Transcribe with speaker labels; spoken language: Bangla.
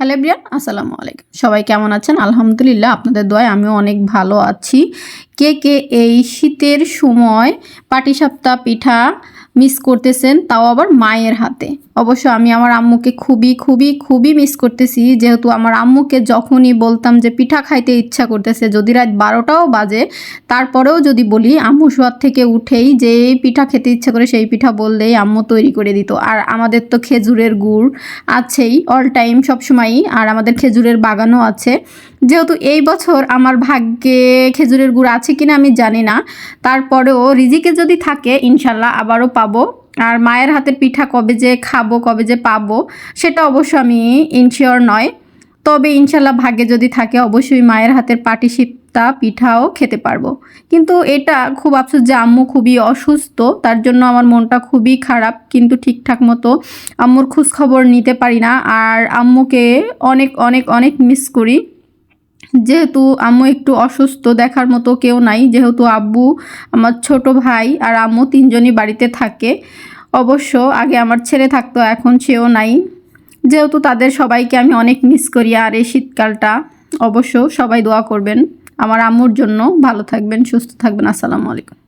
Speaker 1: হ্যালো ব্রিয়ান আসসালামু আলাইকুম। সবাই কেমন আছেন? আলহামদুলিল্লাহ, আপনাদের দোয়ায় আমিও অনেক ভালো আছি। কে কে এই শীতের সময় পাটিসাপ্তা পিঠা মিস করতেছেন, তাও আবার মায়ের হাতে। অবশ্য আমি আমার আম্মুকে খুবই খুবই খুবই মিস করতেছি। যেহেতু আমার আম্মুকে যখনই বলতাম যে পিঠা খাইতে ইচ্ছা করতেছে, যদি রাত বারোটাও বাজে, তারপরেও যদি বলি, আম্মু শোয়ার থেকে উঠেই যে পিঠা খেতে ইচ্ছা করে সেই পিঠা বললেই আম্মু তৈরি করে দিত। আর আমাদের তো খেজুরের গুড় আছেই অল টাইম সবসময়ই, আর আমাদের খেজুরের বাগানও আছে। যেহেতু এই বছর আমার ভাগ্যে খেজুরের গুড় আছে কিনা আমি জানি না। তারপরেও রিজিকে যদি থাকে, ইনশাল্লাহ আবারও পাবো। আর মায়ের হাতের পিঠা কবে যে খাব, কবে যে পাবো, সেটা অবশ্য আমি ইনশিওর নয়। তবে ইনশাল্লাহ ভাগ্যে যদি থাকে, অবশ্যই মায়ের হাতের পাটি সিপ্তা পিঠাও খেতে পারব। কিন্তু এটা খুব আফসোস যে আম্মু খুবই অসুস্থ, তার জন্য আমার মনটা খুবই খারাপ। কিন্তু ঠিকঠাক মতো আম্মুর খোঁজ খবর নিতে পারি না। আর আম্মুকে অনেক অনেক অনেক মিস করি। যেহেতু আম্মু একটু অসুস্থ, দেখার মতো কেউ নাই। যেহেতু আব্বু আমার ছোট ভাই আর আম্মু তিনজনই বাড়িতে থাকে। অবশ্য আগে আমার ছেলে থাকতো, এখন সেও নাই। যেহেতু তাদের সবাইকে আমি অনেক মিস করি আর এই শীতকালটা, অবশ্য সবাই দোয়া করবেন। আমার আম্মুর জন্য ভালো থাকবেন, সুস্থ থাকবেন। আসসালামু আলাইকুম।